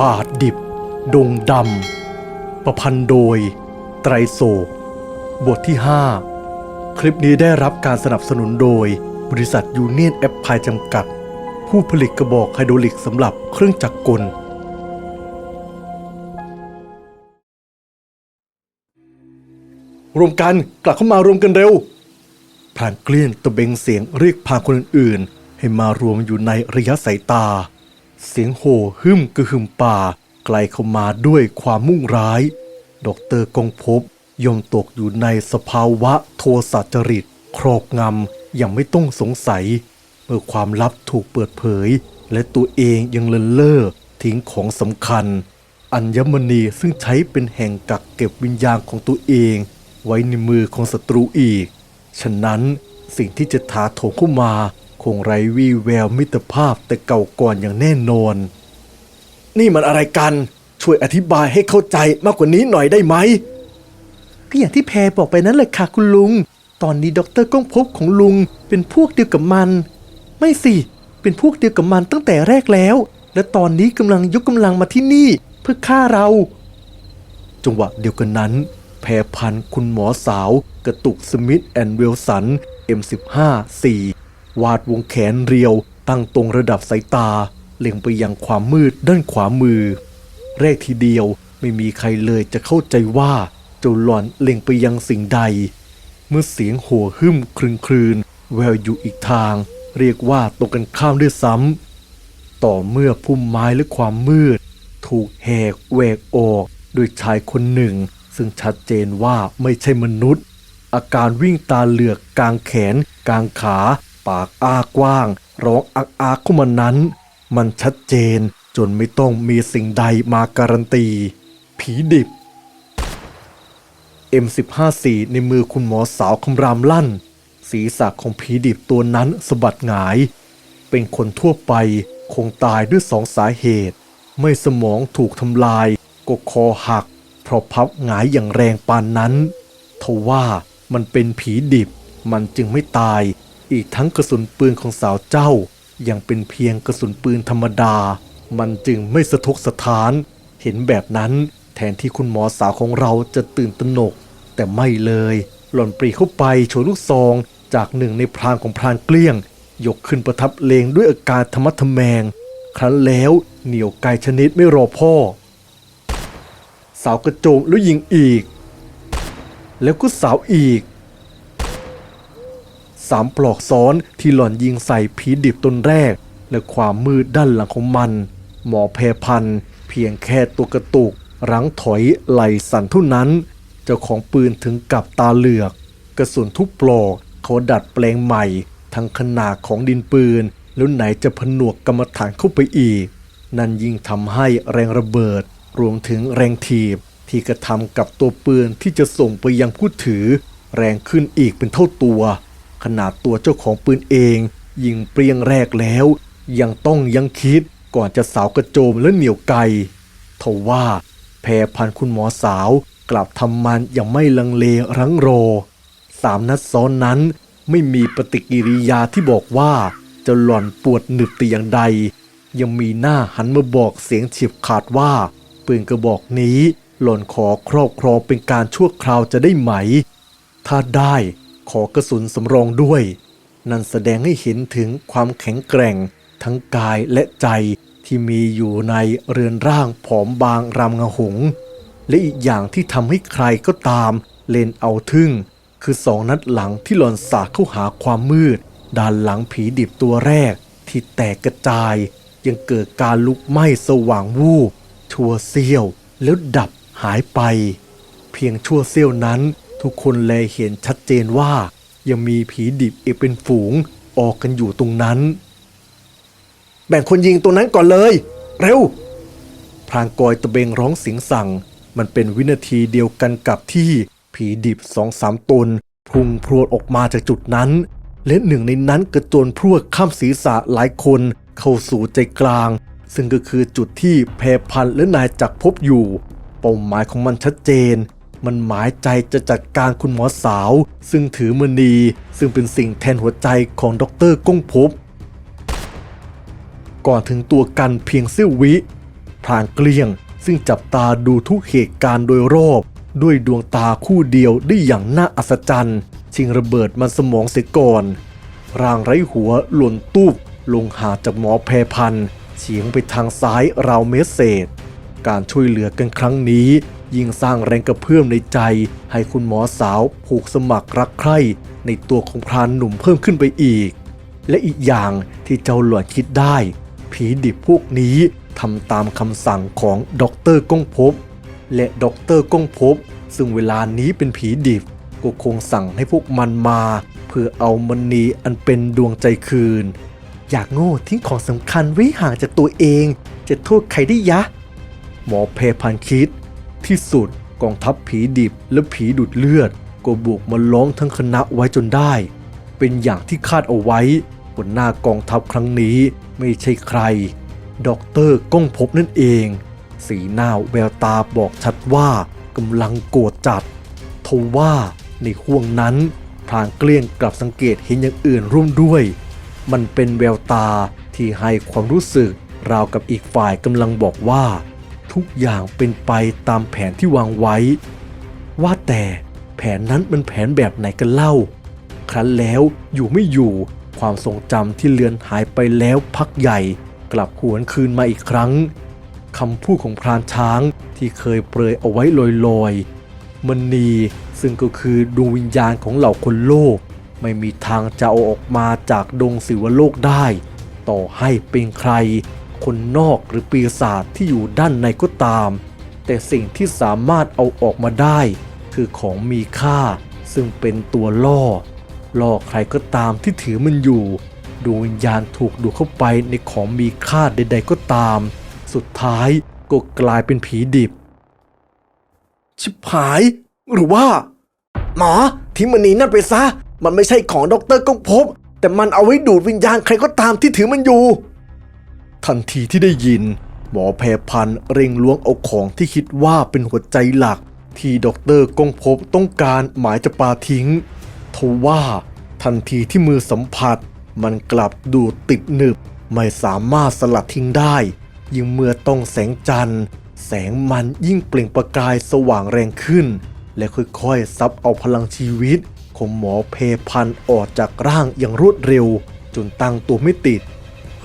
ป่าดิบ ดงดำ ประพันธ์โดย ไตรโศก บทที่ 5 คลิปนี้ได้รับการสนับสนุนโดย บริษัทยูเนียนแอปพลายจำกัด ผู้ผลิตกระบอกไฮโดรลิกสำหรับเครื่องจักรกล รวมกันกลับเข้ามารวมกันเร็วพรานเกลี้ยนตะเบงเสียงเรียกพาคนอื่นๆ ให้มารวมอยู่ในระยะสายตา เสียงโห่หึ่มกระหึ่มป่าไกลเข้ามาด้วยความมุ่งร้ายดกเตอรกองพบย่อมตกอยู่ในสภาวะโทสะจริต ครอบงำอย่างไม่ต้องสงสัย เมื่อความลับถูกเปิดเผย และตัวเองยังเลินเล่อทิ้งของสำคัญ อัญมณีซึ่งใช้เป็นแห่งกักเก็บวิญญาณของตัวเอง ไว้ในมือของศัตรูอีก ฉะนั้นสิ่งที่จะถาโถมเข้ามา คงไร้วี่แววมิตรภาพแต่เก่าก่อนอย่างแน่นอน นี่มันอะไรกัน ช่วยอธิบายให้เข้าใจมากกว่านี้หน่อยได้ไหมก็อย่างที่แพรบอกไปนั้นเลยค่ะคุณลุง ตอนนี้ด็อกเตอร์ก้องพบของลุงเป็นพวกเดียวกับมัน ไม่สิ เป็นพวกเดียวกับมันตั้งแต่แรกแล้ว และตอนนี้กำลังยกกำลังมาที่นี่เพื่อฆ่าเรา จังหวะเดียวกันนั้น แพรพันคุณหมอสาว กระตุกสมิธแอนด์เวลสัน M15 4 วาดวงแขนเรียว ตั้งตรงระดับสายตา เล็งไปยังความมืดด้านขวามือ แรกทีเดียวไม่มีใครเลยจะเข้าใจว่าเจ้าหลอนเล็งไปยังสิ่งใด เมื่อเสียงโห่หึมครึนครืนแววอยู่อีกทาง เรียกว่าตรงกันข้ามด้วยซ้ำต่อเมื่อพุ่มไม้และความมืด ถูกแหกแหวกออกโดยชายคนหนึ่ง ซึ่งชัดเจนว่าไม่ใช่มนุษย์ อาการวิ่งตาเหลือกกลางแขน กลางขา ปากอ้ากว้างร้องอักอากเข้ามานั้น มันชัดเจนจนไม่ต้องมีสิ่งใดมาการันตี ผีดิบ M154 ในมือคุณหมอสาวคำรามลั่น ศีรษะของผีดิบตัวนั้นสะบัดหงาย เป็นคนทั่วไปคงตายด้วยสองสาเหตุ ไม่สมองถูกทำลายก็คอหัก เพราะพับหงายอย่างแรงปานนั้นทว่ามันเป็นผีดิบมันจึงไม่ตาย อีกทั้งกระสุนปืนของสาวเจ้า ยังเป็นเพียงกระสุนปืนธรรมดา มันจึงไม่สะทกสะท้าน เห็นแบบนั้นแทนที่คุณหมอสาวของเราจะตื่นตระหนก แต่ไม่เลย หล่อนปรีเข้าไปโฉวยลูกซองจากหนึ่งในพรางของพรานเกลี้ยง ยกขึ้นประทับเลงด้วยอาการธรรมะทแมง ครั้นแล้วเหนียวไกชนิดไม่รอพ่อ สาวกระโจมแล้วยิงอีก แล้วก็สาวอีก สามปลอกซ้อนที่หล่อนยิงใส่ผีดิบตนแรก และความมืดด้านหลังของมัน หมอแพรพันเพียงแค่ตัวกระตุกรั้งถอยไหลสั่นเท่านั้น เจ้าของปืนถึงกับตาเหลือก กระสุนทุกปลอกเขาดัดแปลงใหม่ ทั้งขนาดของดินปืน แล้วไหนจะผนวกกรรมฐานเข้าไปอีก นั่นยิ่งทำให้แรงระเบิด รวมถึงแรงถีบ ที่กระทำกับตัวปืนที่จะส่งไปยังผู้ถือ แรงขึ้นอีกเป็นเท่าตัว ขนาดตัวเจ้าของปืนเอง ยิงเปรียงแรกแล้ว ยังต้องยังคิดก่อนจะสาวกระโจมและเหนียวไกทว่าแพรพันคุณหมอสาวกลับทำมันอย่างไม่ลังเลรั้งรสามนัดซ้อนนั้นไม่มีปฏิกิริยาที่บอกว่าจะหล่อนปวดหนึบแต่อย่างใด ยังมีหน้าหันมาบอกเสียงเฉียบขาดว่า ปืนกระบอกนี้หล่อนขอครอบครองเป็นการชั่วคราวจะได้ไหม ถ้าได้ ขอกระสุนสำรองด้วย นั่นแสดงให้เห็นถึงความแข็งแกร่ง ทั้งกายและใจที่มีอยู่ในเรือนร่างผอมบางรำงหง และอีกอย่างที่ทำให้ใครก็ตาม เล่นเอาทึ่ง คือสองนัดหลังที่หล่อนสาดเข้าหาความมืด ด้านหลังผีดิบตัวแรก ที่แตกกระจาย ยังเกิดการลุกไหม้สว่างวูบชั่วเสี้ยวแล้วดับหายไป เพียงชั่วเสี้ยวนั้น ทุกคนแลเห็นชัดเจนว่า ยังมีผีดิบอีกเป็นฝูงออกกันอยู่ตรงนั้น แบ่งคนยิงตัวนั้นก่อนเลย เร็ว พรางกอยตะเบงร้องเสียงสั่ง มันเป็นวินาทีเดียวกันกับที่ผีดิบสองสามตนพุ่งพรวดออกมาจากจุดนั้น และหนึ่งในนั้นกระโจนพรวดข้ามศีรษะหลายคนเข้าสู่ใจกลาง ซึ่งก็คือจุดที่แพรพันและนายจักพบอยู่ เป้าหมายของมันชัดเจน มันหมายใจจะจัดการคุณหมอสาว ซึ่งถือมณีซึ่งเป็นสิ่งแทนหัวใจของดรก้องพบ ก่อนถึงตัวกันเพียงเสี้ยววิพรางเกลี้ยง ซึ่งจับตาดูทุกเหตุการณ์โดยรอบ ด้วยดวงตาคู่เดียวได้อย่างน่าอัศจรรย์ ชิงระเบิดมันสมองเสียก่อน ร่างไร้หัวหล่นตูบลงหาจากหมอแพรพันเฉียงไปทางซ้ายราวเมตรเศษ การช่วยเหลือกันครั้งนี้ ยิ่งสร้างแรงกระเพื่อมในใจ ให้คุณหมอสาวผูกสมัครรักใคร่ในตัวของพรานหนุ่มเพิ่มขึ้นไปอีก และอีกอย่างที่เจ้าหลวดคิดได้ ผีดิบพวกนี้ทำตามคำสั่งของด็อกเตอร์ก้องภพและด็อกเตอร์ก้องภพซึ่งเวลานี้เป็นผีดิบก็คงสั่งให้พวกมันมา เพื่อเอามณีอันเป็นดวงใจคืน อยากโง่ทิ้งของสำคัญไว้ห่างจากตัวเอง จะโทษใครได้ยะ หมอเพพันคิด ที่สุดกองทัพผีดิบและผีดูดเลือด ก็บุกมาล้อมทั้งคณะไว้จนได้ เป็นอย่างที่คาดเอาไว้บนหน้ากองทัพครั้งนี้ไม่ใช่ใครด็อกเตอร์ก้องพบนั่นเอง สีหน้าแววตาบอกชัดว่ากำลังโกรธจัดทว่าในห่วงนั้นพรางเกลี้ยงกลับสังเกตเห็นอย่างอื่นร่วมด้วย มันเป็นแววตาที่ให้ความรู้สึกราวกับอีกฝ่ายกำลังบอกว่า ทุกอย่างเป็นไปตามแผนที่วางไว้ ว่าแต่แผนนั้นมันแผนแบบไหนกันเล่า ครั้นแล้วอยู่ไม่อยู่ความทรงจำที่เลือนหายไปแล้วพักใหญ่ กลับหวนคืนมาอีกครั้งคำพูดของพรานช้างที่เคยเปรยเอาไว้ลอยๆมณีซึ่งก็คือดวงวิญญาณของเหล่าคนโลก ไม่มีทางจะเอาออกมาจากดงสิวโลกได้ ต่อให้เป็นใคร คนนอกหรือปีศาจที่อยู่ด้านในก็ตาม แต่สิ่งที่สามารถเอาออกมาได้ คือของมีค่า ซึ่งเป็นตัวล่อ ล่อใครก็ตามที่ถือมันอยู่ดวงวิญญาณถูกดูดเข้าไปในของมีค่าใด ๆ ก็ตาม สุดท้ายก็กลายเป็นผีดิบ ชิบหาย หรือว่า หมอทิ้งมันนี้นั่นไปซะ มันไม่ใช่ของด็อกเตอร์กงพบ แต่มันเอาไว้ดูดวิญญาณใครก็ตามที่ถือมันอยู่ ทันทีที่ได้ยิน หมอแพรพันเร่งล้วงเอาของที่คิดว่าเป็นหัวใจหลัก ที่ด็อกเตอร์กองพบต้องการหมายจะปาทิ้งทว่าทันทีที่มือสัมผัส มันกลับดูดติดหนึบ ไม่สามารถสลัดทิ้งได้ ยิ่งเมื่อต้องแสงจันทร์ แสงมันยิ่งเปล่งประกายสว่างแรงขึ้น และค่อยๆซับเอาพลังชีวิตของหมอเพพันออกจากร่างอย่างรวดเร็ว จนตั้งตัวไม่ติด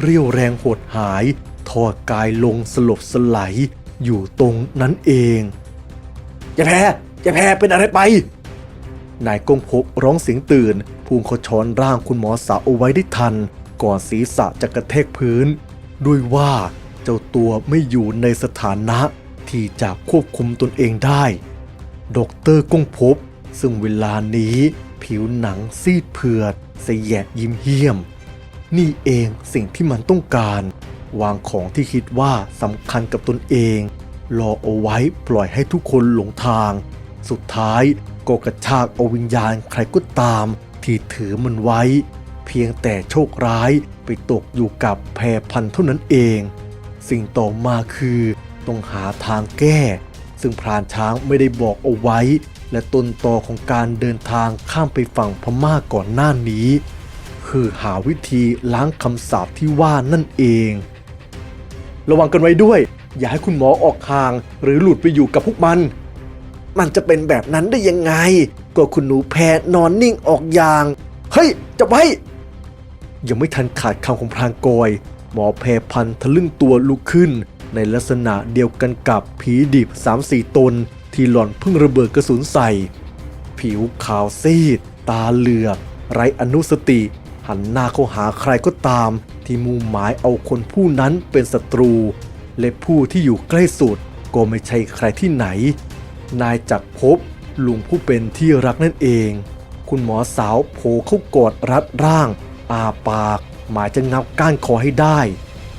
เรี่ยวแรงหดหาย ทอดกายลงสลบสไลด์อยู่ตรงนั้นเองอย่าแพ้อย่าแพ้เป็นอะไรไป นายกงพบร้องเสียงตื่นพุ่งเขาช้อนร่างคุณหมอสาวเอาไว้ได้ทัน ก่อนศีรษะจะกระแทกพื้น ด้วยว่าเจ้าตัวไม่อยู่ในสถานะที่จะควบคุมตนเองได้ดอกเตอร์กงพบ ซึ่งเวลานี้ผิวหนังซีดเผือดเสยแยยิ้มเหี้ยม นี่เองสิ่งที่มันต้องการ วางของที่คิดว่าสำคัญกับตนเอง รอเอาไว้ปล่อยให้ทุกคนหลงทาง สุดท้ายก็กระชากเอาวิญญาณใครก็ตาม ที่ถือมันไว้ เพียงแต่โชคร้ายไปตกอยู่กับแพรพันเท่านั้นเอง สิ่งต่อมาคือต้องหาทางแก้ ซึ่งพรานช้างไม่ได้บอกเอาไว้ และต้นตอของการเดินทางข้ามไปฝั่งพม่าก่อนหน้านี้ คือหาวิธีล้างคำสาปที่ว่านั่นเอง ระวังกันไว้ด้วย อย่าให้คุณหมอออกห่าง หรือหลุดไปอยู่กับพวกมัน มันจะเป็นแบบนั้นได้ยังไง ก็คุณหนูแพรนอนนิ่งออกอย่าง เฮ้ยจับไว้ยังไม่ทันขาดคำของพรางกอย หมอแพรพันทะลึ่งตัวลุกขึ้น ในลักษณะเดียวกันกับผีดิบ3-4ตน ที่หล่อนเพิ่งระเบิดกระสุนใส่ ผิวขาวซีด ตาเหลือก ไรอนุสติ หันหน้าเข้าหาใครก็ตาม ที่มุ่งหมายเอาคนผู้นั้นเป็นศัตรู และผู้ที่อยู่ใกล้สุดก็ไม่ใช่ใครที่ไหน นายจักรภพลุงผู้เป็นที่รักนั่นเอง คุณหมอสาวโผล่เข้ากอดรัดร่าง อาปาก หมายจะงับก้านคอให้ได้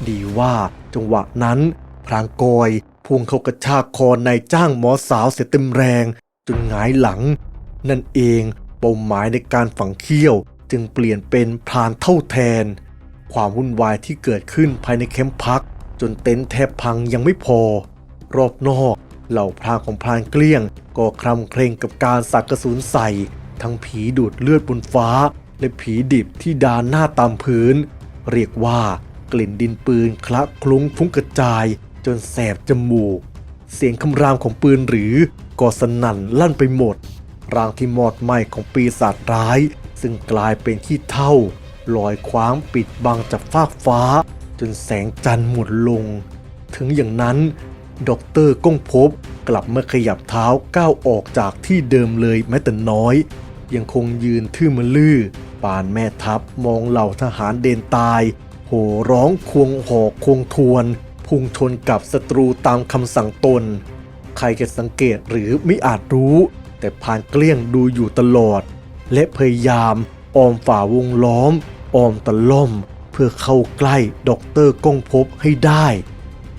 ดีว่าจังหวะนั้น พรางกอยพุ่งเข้ากระชากคอนายจ้างหมอสาวเสียเต็มแรง จนหงายหลัง นั่นเองเป้าหมายในการฝังเขี้ยว จึงเปลี่ยนเป็นพรานเท่าแทน ความวุ่นวายที่เกิดขึ้นภายในแคมป์พัก จนเต็นท์แทบพังยังไม่พอ รอบนอก เหล่าพรางของพรานเกลี้ยง ก็คลำเคร่งกับการสักกระสุนใส่ ทั้งผีดูดเลือดบนฟ้า และผีดิบที่ดานหน้าตามพื้น เรียกว่ากลิ่นดินปืนคละคลุ้งฟุ้งกระจาย จนแสบจมูก เสียงคำรามของปืนหรือก็สนั่นลั่นไปหมดร่างที่มอดไหม้ของปีศาจร้าย ซึ่งกลายเป็นขี้เท่าลอยคว้างปิดบังจากฟากฟ้า จนแสงจันทร์หมดลง ถึงอย่างนั้นด็อกเตอร์ก้องพบกลับมาขยับเท้าก้าวออกจากที่เดิมเลยแม้แต่น้อย ยังคงยืนทื่อมลือปานแม่ทัพมองเหล่าทหารเดนตาย โห่ร้องควงหอกควงทวน พุ่งชนกับศัตรูตามคำสั่งตน ใครจะสังเกตหรือไม่อาจรู้ แต่พรานเกลี้ยงดูอยู่ตลอด และพยายามออมฝ่าวงล้อมออมตะล่อม เพื่อเข้าใกล้ด็อกเตอร์ก้องพบให้ได้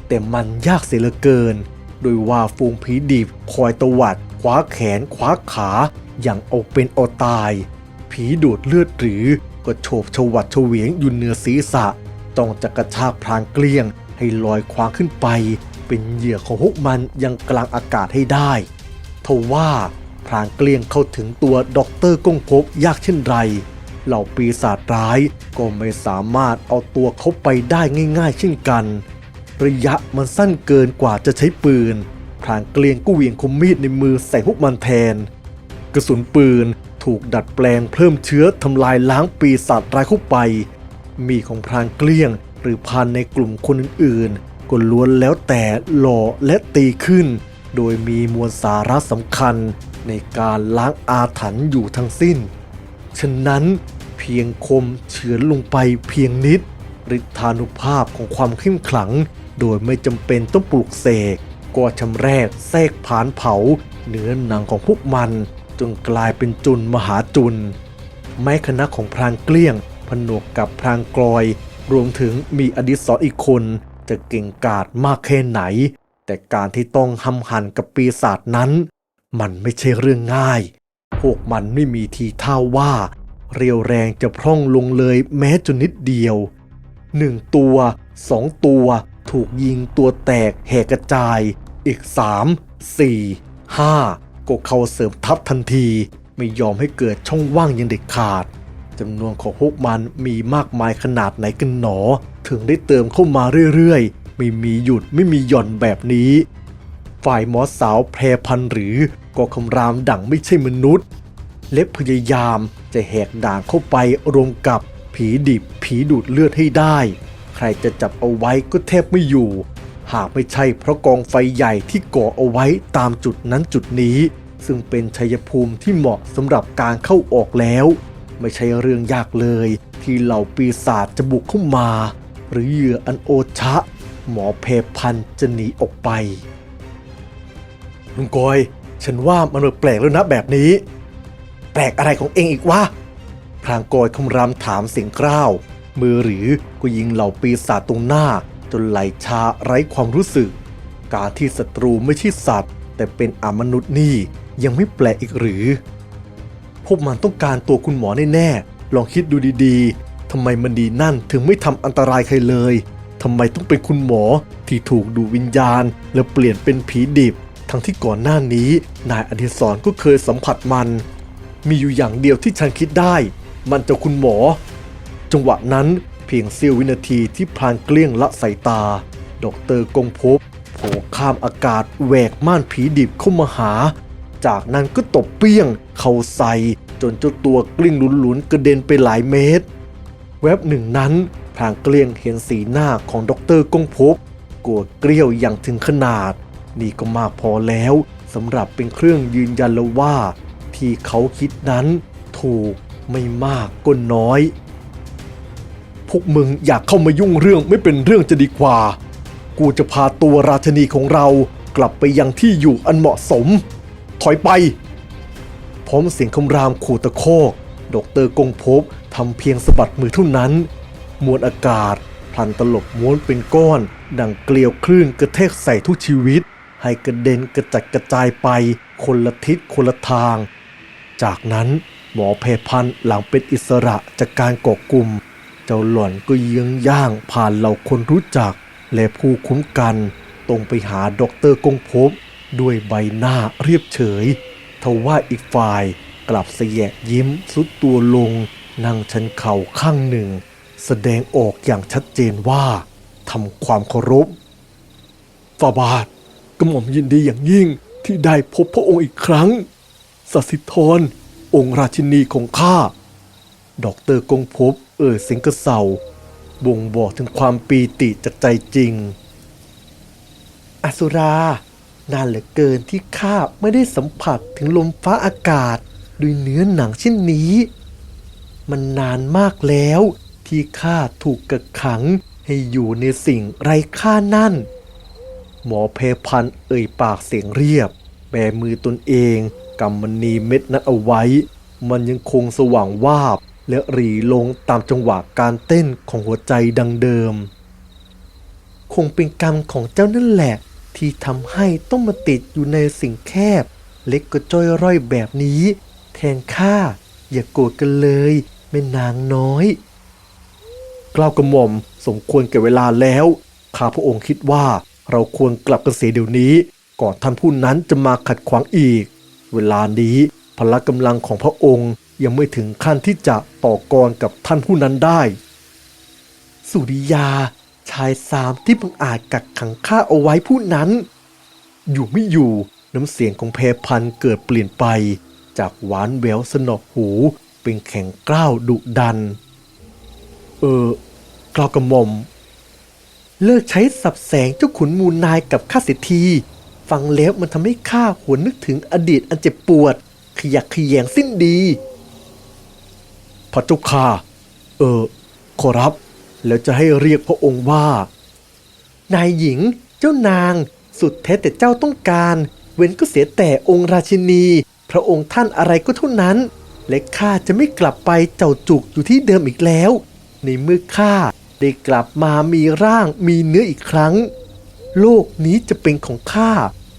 แต่มันยากเสียเหลือเกิน โดยว่าฟูงผีดิบคอยตวัดคว้าแขนคว้าขาอย่างเอาเป็นเอาตาย ผีดูดเลือดหรือก็โฉบฉวัดเฉวียงอยู่เหนือศีรษะ ต้องจะกระชากพรางเกลี้ยงให้ลอยคว้างขึ้นไป เป็นเหยื่อของพวกมันยังกลางอากาศให้ได้ทว่า พรางเกลี้ยงเข้าถึงตัวด็อกเตอร์ก้งพบยากเช่นไร เหล่าปีศาจร้ายก็ไม่สามารถเอาตัวเขาไปได้ง่าย ๆ เช่นกัน ระยะมันสั้นเกินกว่าจะใช้ปืนพรางเกลี้ยงก็เหวี่ยงคมมีดในมือใส่พวกมันแทน กระสุนปืนถูกดัดแปลงเพิ่มเชื้อทำลายล้างปีศาจร้ายเข้าไป มีของพรางเกลี้ยงหรือพันในกลุ่มคนอื่นๆก็ล้วนแล้วแต่หล่อและตีขึ้น โดยมีมวลสาระสำคัญ ในการล้างอาถรรพ์อยู่ทั้งสิ้น ฉะนั้นเพียงคมเฉือนลงไปเพียงนิดฤทธานุภาพของความเข้มขลัง โดยไม่จำเป็นต้องปลุกเสกก็ชำแรกแทรกผานเผา เนื้อหนังของพวกมัน จนกลายเป็นจุนมหาจุน แม้คณะของพรางเกลี้ยง ผนวกกับพรางกลอย รวมถึงมีอดิศรอีกคน จะเก่งกาจมากแค่ไหน แต่การที่ต้องหำหันกับปีศาจนั้น มันไม่ใช่เรื่องง่าย พวกมันไม่มีทีท่าว่า เรียวแรงจะพร่องลงเลยแม้จนนิดเดียวหนึ่งตัวสองตัวถูกยิงตัวแตกแหกกระจาย อีกสามสี่ห้าก็เข้าเสริมทัพทันที ไม่ยอมให้เกิดช่องว่างยังเด็ดขาดจำนวนของพวกมันมีมากมายขนาดไหนกันหนอ ถึงได้เติมเข้ามาเรื่อยๆ ไม่มีหยุดไม่มีหย่อนแบบนี้ ฝ่ายหมอสาวแพรพันหรือ ก็คำรามดั่งไม่ใช่มนุษย์เล็บพยายามจะแหกด่างเข้าไปรวมกับผีดิบผีดูดเลือดให้ได้ ใครจะจับเอาไว้ก็แทบไม่อยู่ หากไม่ใช่เพราะกองไฟใหญ่ที่ก่อเอาไว้ตามจุดนั้นจุดนี้ ซึ่งเป็นชัยภูมิที่เหมาะสำหรับการเข้าออกแล้ว ไม่ใช่เรื่องยากเลย ที่เหล่าปีศาจจะบุกเข้ามา หรือเหยื่ออันโอชะ หมอเพพันจะหนีออกไปลุงกอย ฉันว่ามันแปลกแล้วนะแบบนี้ แปลกอะไรของเองอีกวะพรางกอยคำรามถามเสียงกร้าว มือหรือก็ยิงเหล่าปีศาจตรงหน้า จนไหลชาไร้ความรู้สึก การที่ศัตรูไม่ใช่สัตว์ แต่เป็นอมนุษย์นี่ยังไม่แปลกอีกหรือ พวกมันต้องการตัวคุณหมอแน่ๆลองคิดดูดีๆทำไมมันดีนั่นถึงไม่ทำอันตรายใครเลยทำไมต้องเป็นคุณหมอที่ถูกดูวิญญาณ แล้วเปลี่ยนเป็นผีดิบ ทั้งที่ก่อนหน้านี้ นายอดิศรก็เคยสัมผัสมัน มีอยู่อย่างเดียวที่ฉันคิดได้ มันจะคุณหมอ จังหวะนั้นเพียงเสี้ยววินาทีที่พลางเกลี้ยงละสายตาดกเตอรกงภพโผล่ข้ามอากาศแหวกม่านผีดิบเข้ามาหา จากนั้นก็ตบเปี้ยง เข้าใส่จนเจ้าตัวกลิ้งหลุนๆกระเด็นไปหลายเมตร แวบหนึ่งนั้นพลางเกลี้ยงเห็นสีหน้าของดรกงภพโกรธเกรี้ยวอย่างถึงขนาด นี่ก็มากพอแล้วสำหรับเป็นเครื่องยืนยันแล้วว่า ที่เขาคิดนั้นถูกไม่มากก็น้อย พวกมึงอยากเข้ามายุ่งเรื่องไม่เป็นเรื่องจะดีกว่า กูจะพาตัวราชนีของเรากลับไปยังที่อยู่อันเหมาะสม ถอยไป พร้อมเสียงคำรามขู่ตะโคกดกเตอรกงภพทำเพียงสะบัดมือเท่านั้น มวลอากาศพลันตลบม้วนเป็นก้อน ดังเกลียวคลื่นกระแทกใส่ทุกชีวิต ให้กระเด็นกระจัดกระจายไปคนละทิศคนละทาง จากนั้นหมอเพพันหลังเป็นอิสระจากการก่อกลุ่ม เจ้าหล่อนก็เยื้องย่างผ่านเหล่าคนรู้จัก และผู้คุ้มกันตรงไปหาด็อกเตอร์กงภพด้วยใบหน้าเรียบเฉยทว่าอีกฝ่ายกลับเสยยิ้มสุดตัวลง นั่งชันเข่าข้างหนึ่ง แสดงออกอย่างชัดเจนว่าทำความเคารพฟาบาท กระหม่อมยินดีอย่างยิ่งที่ได้พบพระองค์อีกครั้งสัสิธรองค์ราชินีของข้า ดอกเตอร์กงภพเอ่ยเสียงกระเซาบ่งบอกถึงความปีติจากใจจริง อสุรา นานเหลือเกินที่ข้าไม่ได้สัมผัสถึงลมฟ้าอากาศด้วยเนื้อหนังเช่นนี้ มันนานมากแล้วที่ข้าถูกกักขังให้อยู่ในสิ่งไร้ค่านั่น หมอเพพันเอ่ยปากเสียงเรียบ แบมือตนเองกำมณีเม็ดนั้นเอาไว้ มันยังคงสว่างวาบ และหรีลงตามจังหวะการเต้นของหัวใจดังเดิม คงเป็นกรรมของเจ้านั่นแหละ ที่ทำให้ต้องมาติดอยู่ในสิ่งแคบ เล็กก็จ้อยร่อยแบบนี้ แทนข้าอย่ากโกรธกันเลยแม่นางน้อยกล้าวกระหม่อมสมควรแก่เวลาแล้ว ข้าพระองค์คิดว่า เราควรกลับกันเสียเดี๋ยวนี้ ก่อนท่านผู้นั้นจะมาขัดขวางอีก เวลานี้พละกำลังของพระองค์ยังไม่ถึงขั้นที่จะต่อกรกับท่านผู้นั้นได้ สุริยา ชายสามที่บังอาจกักขังข้าเอาไว้ผู้นั้น อยู่ไม่อยู่น้ำเสียงของเพพันเกิดเปลี่ยนไป จากหวานแววสนอหูเป็นแข็งกร้าวดุดัน เออกล่าวกระหม่อม เลิกใช้สับแสงเจ้าขุนมูลนายกับข้าเสียที ฟังแล้วมันทำให้ข้าหวนนึกถึงอดีตอันเจ็บปวด ขยักขยงสิ้นดี พระเจ้าค่ะเออ ขอรับ แล้วจะให้เรียกพระองค์ว่า นายหญิง เจ้านาง สุดแท้แต่เจ้าต้องการ เว้นก็เสียแต่องค์ราชินี พระองค์ท่านอะไรก็เท่านั้น และข้าจะไม่กลับไปเจ้าจุกอยู่ที่เดิมอีกแล้ว ในเมื่อข้า ได้กลับมามีร่างมีเนื้ออีกครั้ง โลกนี้จะเป็นของข้า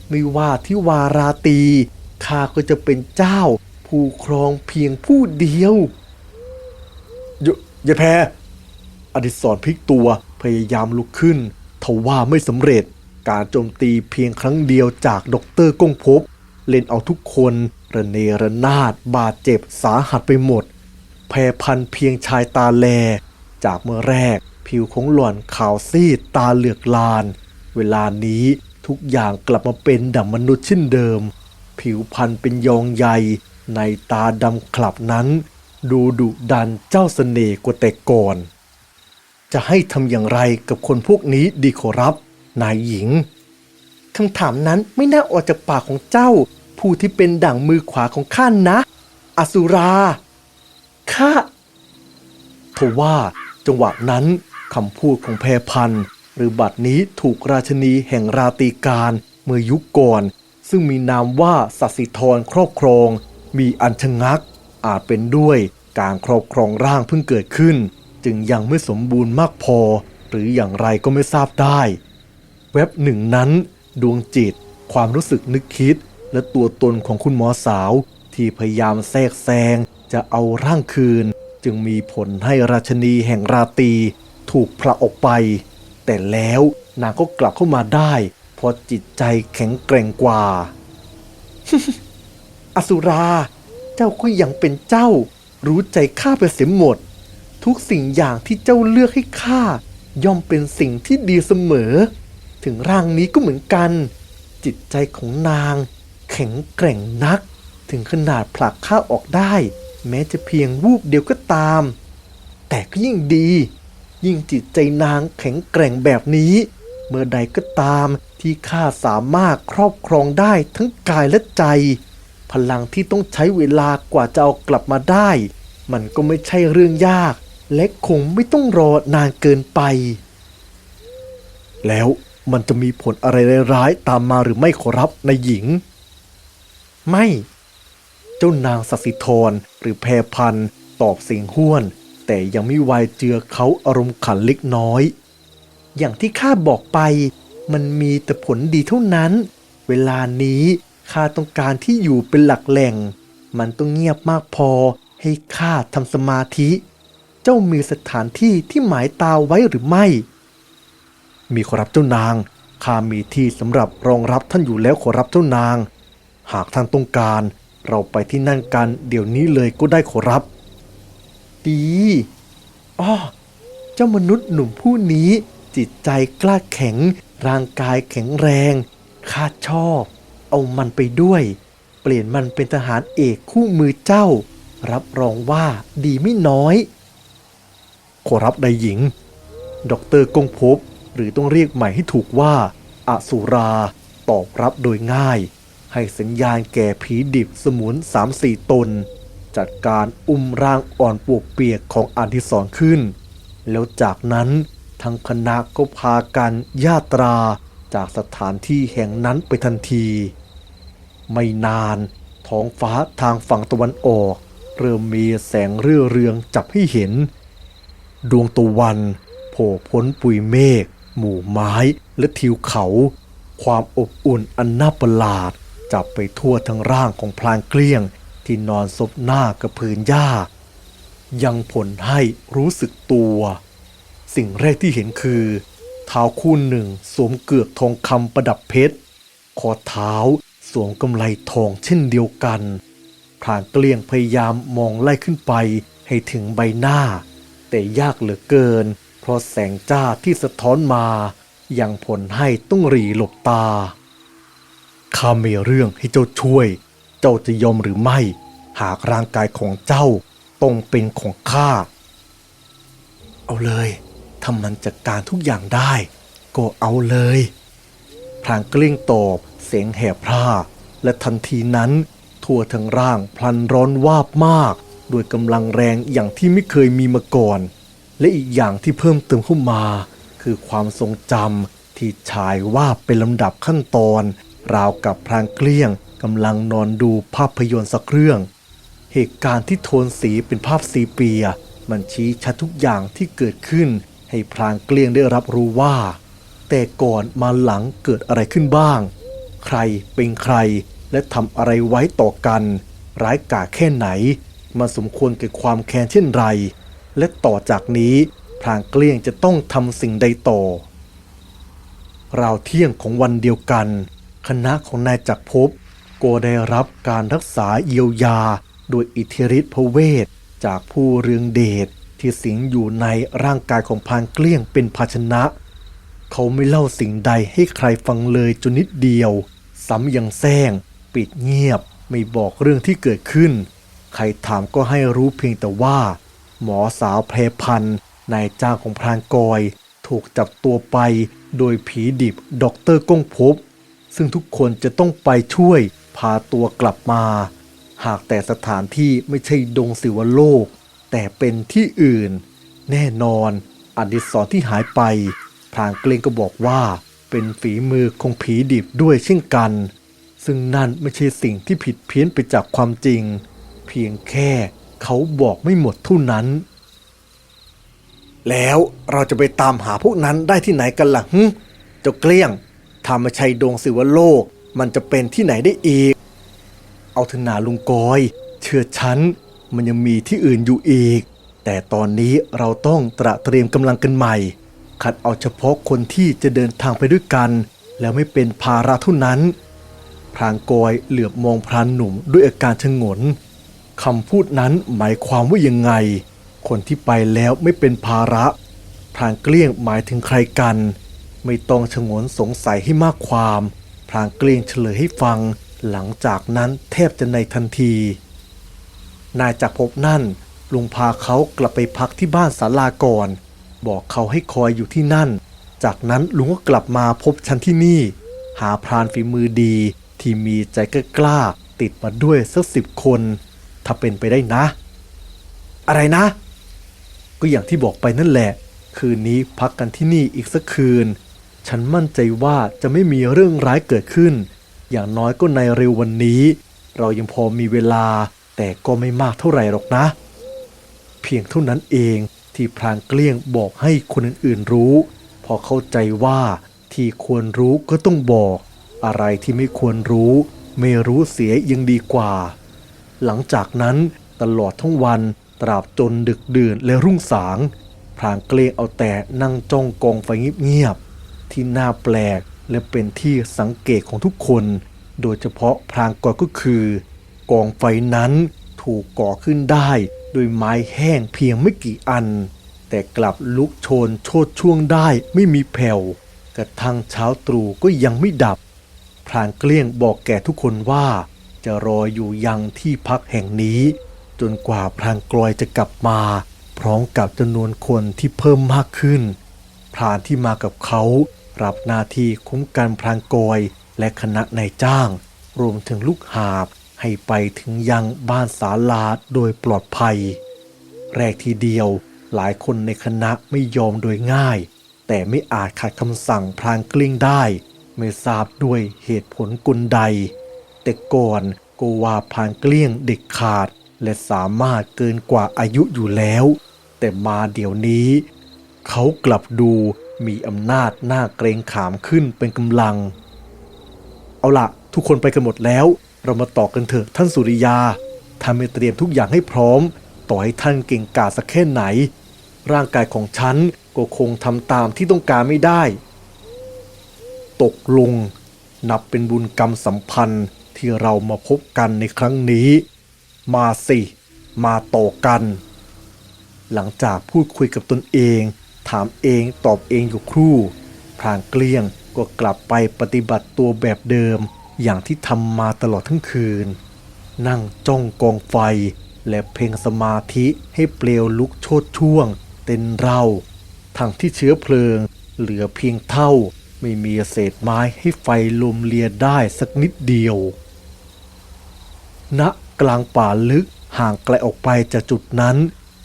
ไม่ว่าที่วาราตีข้าก็จะเป็นเจ้า ผู้ครองเพียงผู้เดียวอย่าย่าแพ้อดิศรพลิกตัวพยายามลุกขึ้นทว่าไม่สำเร็จ การโจมตีเพียงครั้งเดียวจากด็อกเตอร์ก้งภพเล่นเอาทุกคนระเนระนาดบาดเจ็บสาหัสไปหมด แพรพันเพียงชายตาแล จากเมื่อแรก ผิวของหล่อนขาวซีดตาเหลือกลาน เวลานี้ทุกอย่างกลับมาเป็นดั่งมนุษย์เช่นเดิม ผิวพันเป็นยองใหญ่ ในตาดำขลับนั้น ดูดุดันเจ้าเสน่ห์กว่าแต่ก่อน จะให้ทำอย่างไรกับคนพวกนี้ดีขอรับ นายหญิงคำถามนั้นไม่น่าออกจากปากของเจ้า ผู้ที่เป็นดั่งมือขวาของข้านะอสุราข้าทว่า จังหวะนั้นคำพูดของแพรพันธ์หรือบัดนี้ถูกราชนีแห่งราตีการเมื่อยุคก่อน ซึ่งมีนามว่าสัสิธรครอบครอง มีอันชะงัก อาจเป็นด้วยการครอบครองร่างเพิ่งเกิดขึ้น จึงยังไม่สมบูรณ์มากพอ หรืออย่างไรก็ไม่ทราบได้ เว็บหนึ่งนั้น ดวงจิต ความรู้สึกนึกคิด และตัวตนของคุณหมอสาว ที่พยายามแทรกแซงจะเอาร่างคืน จึงมีผลให้ราชนีแห่งราตีถูกผละออกไป แต่แล้วนางก็กลับเข้ามาได้ เพราะจิตใจแข็งแกร่งกว่า อสุรา เจ้าก็ยังเป็นเจ้า รู้ใจข้าไปเสียหมด ทุกสิ่งอย่างที่เจ้าเลือกให้ข้าย่อมเป็นสิ่งที่ดีเสมอ ถึงร่างนี้ก็เหมือนกัน จิตใจของนาง แข็งแกร่งนัก ถึงขนาดผลักข้าออกได้ แม้จะเพียงวูบเดียวก็ตาม แต่ก็ยิ่งดี ยิ่งจิตใจนางแข็งแกร่งแบบนี้ เมื่อใดก็ตามที่ข้าสามารถครอบครองได้ทั้งกายและใจ พลังที่ต้องใช้เวลากว่าจะเอากลับมาได้ มันก็ไม่ใช่เรื่องยาก และคงไม่ต้องรอนานเกินไป แล้วมันจะมีผลอะไรร้ายๆตามมาหรือไม่ขอรับนายหญิง ไม่ จ้านางสัสิธรหรือแพรพันตอบเสียงห้วน แต่ยังไม่ไวายเจือเขาอารมณ์ขันเล็กน้อย อย่างที่ข้าบอกไป มันมีแต่ผลดีเท่านั้น เวลานี้ข้าต้องการที่อยู่เป็นหลักแหล่ง มันต้องเงียบมากพอให้ข้าทำสมาธิ เจ้ามีสถานที่ที่หมายตาไว้หรือไม่ มีขอรับเจ้านางข้ามีที่สำหรับรองรับท่านอยู่แล้วขอรับเจ้านาง หากท่านต้องการ เราไปที่นั่นกันเดี๋ยวนี้เลยก็ได้ขอรับ ดีอ้อเจ้ามนุษย์หนุ่มผู้นี้ จิตใจกล้าแข็ง ร่างกายแข็งแรงข้าชอบ เอามันไปด้วย เปลี่ยนมันเป็นทหารเอกคู่มือเจ้า รับรองว่าดีไม่น้อย ขอรับนายหญิงดอกเตอรกงภพหรือต้องเรียกใหม่ให้ถูกว่าอสุราตอบรับโดยง่าย ให้สัญญาณแก่ผีดิบสมุนสามสี่ตน จัดการอุ้มร่างอ่อนปวกเปียกของอดิศรขึ้น แล้วจากนั้นทั้งคณะก็พากันญาตราจากสถานที่แห่งนั้นไปทันที ไม่นานท้องฟ้าทางฝั่งตะวันออก เริ่มมีแสงเรื่อเรืองจับให้เห็น ดวงตะวันโผล่พ้นปุยเมฆหมู่ไม้และทิวเขา ความอบอุ่นอันน่าประหลาด จับไปทั่วทั้งร่างของพลางเกลี้ยง ที่นอนซบหน้ากับพื้นหญ้า ยังผลให้รู้สึกตัว สิ่งแรกที่เห็นคือเท้าคู่หนึ่งสวมเกือกทองคำประดับเพชรข้อเท้าสวมกำไลทองเช่นเดียวกันพรางเกลี้ยงพยายามมองไล่ขึ้นไปให้ถึงใบหน้า แต่ยากเหลือเกิน เพราะแสงจ้าที่สะท้อนมา ยังผลให้ต้องหรีหลบตา ข้ามีเรื่องให้เจ้าช่วย เจ้าจะยอมหรือไม่ หากร่างกายของเจ้าต้องเป็นของข้า เอาเลยถ้ามันจัดการทุกอย่างได้ ก็เอาเลย พรางกลี้งตอบเสียงแหบพร่า และทันทีนั้น ทั่วทั้งร่างพลันร้อนวาบมาก ด้วยกำลังแรงอย่างที่ไม่เคยมีมาก่อน และอีกอย่างที่เพิ่มเติมเข้ามา คือความทรงจำที่ฉายว่าบเป็นลำดับขั้นตอน ราวกับพรางเกลี้ยงกำลังนอนดูภาพยนตร์สักเรื่อง เหตุการณ์ที่โทนสีเป็นภาพสีเปีย มันชี้ชัดทุกอย่างที่เกิดขึ้น ให้พรางเกลี้ยงได้รับรู้ว่า แต่ก่อนมาหลังเกิดอะไรขึ้นบ้าง ใครเป็นใครและทำอะไรไว้ต่อกัน ร้ายกาจแค่ไหนมันสมควรแก่ความแค้นเช่นไร และต่อจากนี้พรางเกลี้ยงจะต้องทำสิ่งใดต่อราวเที่ยงของวันเดียวกัน คณะของนายจักรภพก็ได้รับการรักษาเยียวยา โดยอิทธิฤทธิพระเวทจากผู้เรืองเดชที่สิงอยู่ในร่างกายของพางเกลี้ยงเป็นภาชนะ เขาไม่เล่าสิ่งใดให้ใครฟังเลยจนนิดเดียว ซ้ำยังแซงปิดเงียบไม่บอกเรื่องที่เกิดขึ้น ใครถามก็ให้รู้เพียงแต่ว่า หมอสาวแพรพันนายจ้างของพรางกอย ถูกจับตัวไปโดยผีดิบด็อกเตอร์ก้งพบ ซึ่งทุกคนจะต้องไปช่วยพาตัวกลับมา หากแต่สถานที่ไม่ใช่ดงสิวโลก แต่เป็นที่อื่น แน่นอนอดิศรที่หายไปพรางเกรงก็บอกว่า เป็นฝีมือของผีดิบด้วยเช่นกัน ซึ่งนั่นไม่ใช่สิ่งที่ผิดเพี้ยนไปจากความจริง เพียงแค่เขาบอกไม่หมดเท่านั้น แล้วเราจะไปตามหาพวกนั้นได้ที่ไหนกันล่ะฮึเจ้าเกลี้ยง ถ้าไม่ใช่ดวงสิวโลก มันจะเป็นที่ไหนได้อีก เอาเถอะนาลุงกอย เชื่อฉัน มันยังมีที่อื่นอยู่อีก แต่ตอนนี้เราต้องตระเตรียมกำลังกันใหม่ คัดเอาเฉพาะคนที่จะเดินทางไปด้วยกัน แล้วไม่เป็นภาระเท่านั้น พรางกอยเหลือบมองพรานหนุ่มด้วยอาการชงนคำพูดนั้นหมายความว่ายังไง คนที่ไปแล้วไม่เป็นภาระพรางเกลี้ยงหมายถึงใครกัน ไม่ต้องชงนสงสัยให้มากความพรางเกลี้ยงเฉลยให้ฟัง หลังจากนั้นแทบจะในทันที นายจากรภพนั่นลุงพาเขากลับไปพักที่บ้านศาลาก่อน บอกเขาให้คอยอยู่ที่นั่น จากนั้นลุงก็กลับมาพบฉันที่นี่ หาพรานฝีมือดี ที่มีใจกล้าติดมาด้วยสักสิบคน ถ้าเป็นไปได้นะ อะไรนะ ก็อย่างที่บอกไปนั่นแหละ คืนนี้พักกันที่นี่อีกสักคืน ฉันมั่นใจว่าจะไม่มีเรื่องร้ายเกิดขึ้น อย่างน้อยก็ในเร็ววันนี้ เรายังพอมีเวลา แต่ก็ไม่มากเท่าไหร่หรอกนะ เพียงเท่านั้นเองที่พรางเกลี้ยงบอกให้คนอื่นๆรู้ พอเข้าใจว่าที่ควรรู้ก็ต้องบอก อะไรที่ไม่ควรรู้ ไม่รู้เสียยังดีกว่า หลังจากนั้นตลอดทั้งวันตราบจนดึกดื่นและรุ่งสาง พรางเกรงเอาแต่นั่งจ้องกองไฟเงียบ ที่น่าแปลก และเป็นที่สังเกตของทุกคน โดยเฉพาะพรางกอยก็คือ กองไฟนั้นถูกก่อขึ้นได้โดยไม้แห้งเพียงไม่กี่อัน แต่กลับลุกโชนโชดช่วงได้ไม่มีแผ่วกระทั่งเช้าตรู่ก็ยังไม่ดับ พรานเกลี้ยงบอกแก่ทุกคนว่า จะรออยู่ยังที่พักแห่งนี้ จนกว่าพรานกลอยจะกลับมา พร้อมกับจำนวนคนที่เพิ่มมากขึ้น พรานที่มากับเขา รับหน้าที่คุ้มกันพรานกยและคณะนายจ้าง รวมถึงลูกหาบให้ไปถึงยังบ้านสาลาโดยปลอดภัย แรกทีเดียวหลายคนในคณะไม่ยอมโดยง่าย แต่ไม่อาจขัดคำสั่งพรางกลิ้งได้ ไม่ทราบด้วยเหตุผลกุลใด แต่ก่อนก็ว่าพรางเกลี้ยงเด็กขาด และสามารถเกินกว่าอายุอยู่แล้ว แต่มาเดี๋ยวนี้ เขากลับดู มีอำนาจหน้าเกรงขามขึ้นเป็นกำลัง เอาละทุกคนไปกันหมดแล้ว เรามาต่อกันเถอะท่านสุริยาทำให้เตรียมทุกอย่างให้พร้อม ต่อให้ท่านเก่งกาจสักแค่ไหน ร่างกายของฉันก็คงทำตามที่ต้องการไม่ได้ ตกลง นับเป็นบุญกรรมสัมพันธ์ที่เรามาพบกันในครั้งนี้ มาสิ มาต่อกัน หลังจากพูดคุยกับตนเองามเองตอบเองอยู่ครู่พรางเกลี้ยงก็กลับไปปฏิบัติตัวแบบเดิม อย่างที่ทำมาตลอดทั้งคืน นั่งจ้องกองไฟ และเพ่งสมาธิให้เปลวลุกโชดช่วง เต็นเราทั้งที่เชื้อเพลิง เหลือเพียงเท่า ไม่มีเศษไม้ให้ไฟลมเลียได้สักนิดเดียวณกลางป่าลึกห่างไกลออกไปจากจุดนั้น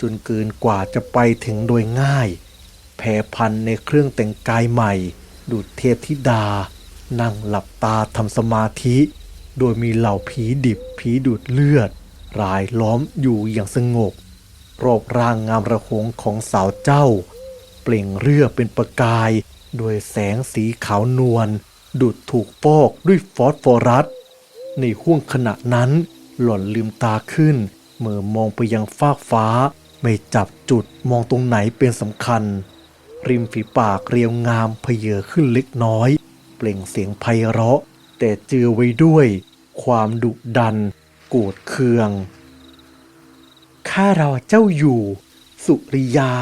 จนเกินกว่าจะไปถึงโดยง่าย แผ่พันในเครื่องแต่งกายใหม่ดุจเทพธิดา นั่งหลับตาทำสมาธิ โดยมีเหล่าผีดิบผีดูดเลือด รายล้อมอยู่อย่างสงบ รอบร่างงามระหงของสาวเจ้า เปล่งเรือเป็นประกายด้วยแสงสีขาวนวลดุดถูกฟอกด้วยฟอสฟอรัส ในห่วงขณะนั้นหล่อนลืมตาขึ้น เมื่อมองไปยังฟากฟ้า ไม่จับจุดมองตรงไหนเป็นสำคัญ ริมฝีปากเรียวงามเพเยอขึ้นเล็กน้อย เปล่งเสียงไพเราะ แต่เจือไว้ด้วย ความดุดัน โกรธเคือง ข้าเราเจ้าอยู่ สุริยา